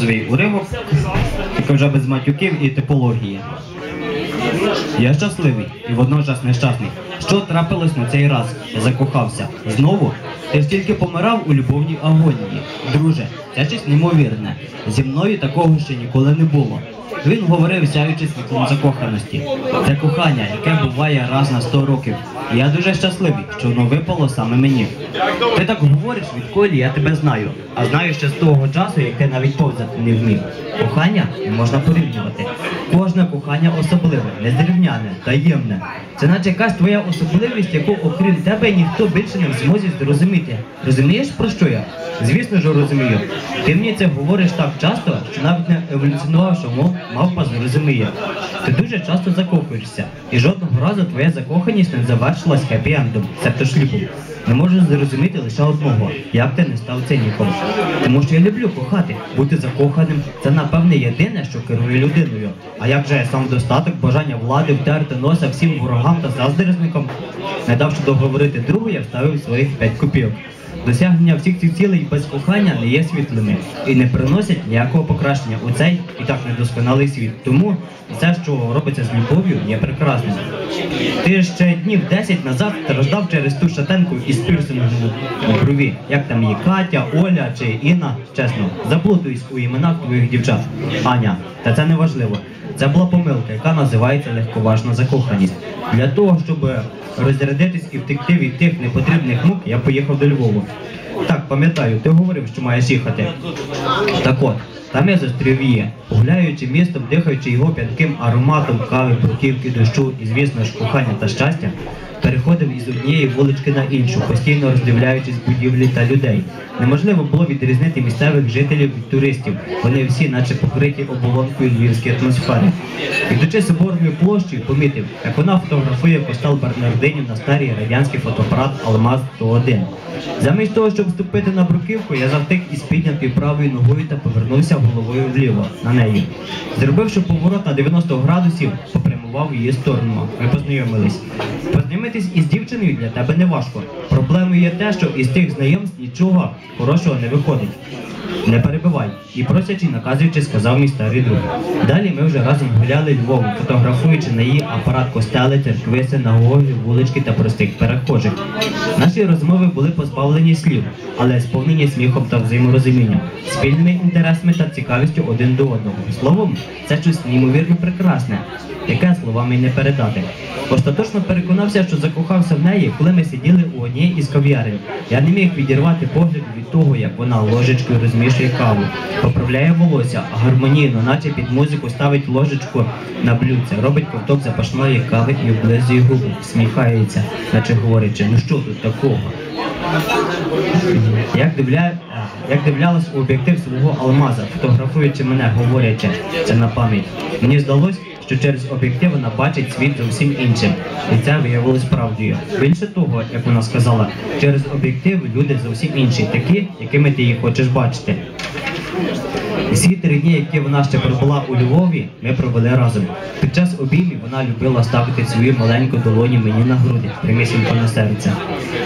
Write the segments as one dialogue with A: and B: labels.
A: свій уривок, який вже без матюків і типології. Я щасливий і водночас нещасний. Що трапилось на цей раз? Закохався. Знову? Ти ж тільки помирав у любовній агонії. Друже, це щось неймовірне. Зі мною такого ще ніколи не було. Він говорив, сяючи світлом закоханості. Це кохання, яке буває раз на сто років. І я дуже щасливий, що воно випало саме мені. Ти так говориш, відколи я тебе знаю, а знаю ще з того часу, як ти навіть повзати не вмів. Кохання не можна порівнювати. Кожне кохання особливе, незрівняне, таємне. Це наче якась твоя особливість, яку окрім тебе ніхто більше не в змозі зрозуміти. Розумієш про що я? Звісно ж розумію. Ти мені це говориш так часто, що навіть не еволюціонувавши мов, мавпа зрозуміє. Ти дуже часто закохуєшся, і жодного разу твоя закоханість не завершилась хеппі-ендом, себто шлюбом. Не можу зрозуміти лише одного, як ти не став циніком. Тому що я люблю кохати, бути закоханим це напевне єдине, що керує людиною. А як же сам достаток, бажання влади втерти носа всім ворогам та заздрісникам? Не давши договорити другу, я вставив своїх п'ять копійок. Досягнення всіх цих цілей без кохання не є світлими і не приносять ніякого покращення у цей і так недосконалий світ. Тому все, що робиться з любов'ю, є прекрасним. Ти ще днів 10 назад страждав через ту шатенку із пірсингом у брові. Як там її Катя, Оля чи Інна? Чесно, заплутуюсь у іменах твоїх дівчат. Аня, та це не важливо. Це була помилка, яка називається легковажна закоханість. Для того, щоб розрядитись і втекти від тих непотрібних мук, я поїхав до Львову. Так, пам'ятаю, ти говорив, що маєш їхати. Так от, там я зустрів її, гуляючи містом, дихаючи його п'янким ароматом кави, бруківки, дощу і, звісно ж, кохання та щастя, переходив із однієї вулички на іншу, постійно роздивляючись будівлі та людей. Неможливо було відрізнити місцевих жителів від туристів. Вони всі, наче покриті оболонкою львівської атмосфери. Ідучи соборною площею, помітив, як вона фотографує костел Бернардинів на старий радянський фотоапарат Алмаз 101. Замість того, щоб вступити на бруківку, я завтик із піднятою правою ногою та повернувся головою вліво на неї. Зробивши поворот на 90 градусів, попрямував її сторону. Ми познайомились. Познайомитись із дівчиною для тебе не важко. Проблемою є те, що із тих знайомств нічого хорошого не виходить. Не перебивай. І просячи, наказуючи, сказав мій старий друг. Далі ми вже разом гуляли Львовом, фотографуючи на її апарат костели, церкви, синагоги, вулички та простих перехожих. Наші розмови були позбавлені слів, але сповнені сміхом та взаєморозумінням, спільними інтересами та цікавістю один до одного. Словом, це щось неймовірно прекрасне, яке словами не передати. Остаточно переконався, що закохався в неї, коли ми сиділи у одній із кав'ярень. Я не міг відірвати погляд від того, як вона ложечкою розмішує каву, поправляє волосся, гармонійно, наче під музику ставить ложечку на блюдце, робить ковток запашної кави і облизує губи, всміхається, наче говорячи, ну що тут такого? Як, дивля... як дивлялась у об'єктив свого алмаза, фотографуючи мене, говорячи це на пам'ять. Мені здалось, що через об'єктив вона бачить світ зовсім іншим. І це виявилось правдою. Більше того, як вона сказала, через об'єктив люди зовсім інші, такі, якими ти їх хочеш бачити. Всі три дні, які вона ще пробула у Львові, ми провели разом. Під час обіймів вона любила ставити свою маленьку долоні мені на груди, прямісінько на серце.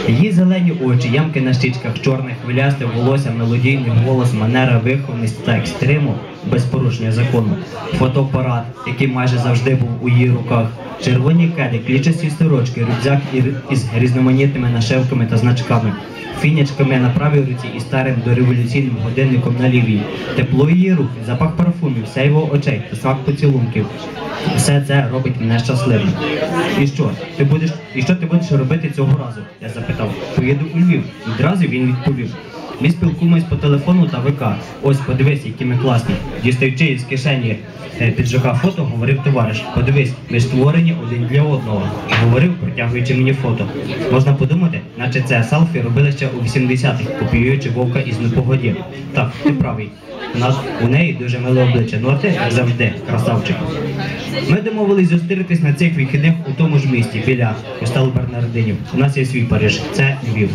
A: Її зелені очі, ямки на щічках, чорне хвилясте волосся, мелодійний голос, манера вихованості та екстриму без порушення закону. Фотоапарат, який майже завжди був у її руках, червоні кеди, клічасті сорочки, рюкзак із різноманітними нашивками та значками фінічками на правій руці і старим дореволюційним годинником на лівій. Тепло її рук, запах парфумів, сяйво очей та смак поцілунків. Все це робить мене щасливим. І що? Ти будеш і що ти будеш робити цього разу? Я запитав. Поїду у Львів. Відразу він відповів. Ми спілкуємось по телефону та ВК. Ось подивись, які ми класні. Дістаючи із кишені е, піджака фото, говорив товариш. Подивись, ми створені один для одного. Говорив, протягуючи мені фото. Можна подумати, наче це селфі робили ще у 80-х, копіюючи вовка із непогоді. Так, ти правий. У нас у неї дуже миле обличчя. Ну а ти завжди, красавчик. Ми домовились зустрітись на цих вихідних у тому ж місті біля костелу Бернардинів. У нас є свій Париж. Це Львів.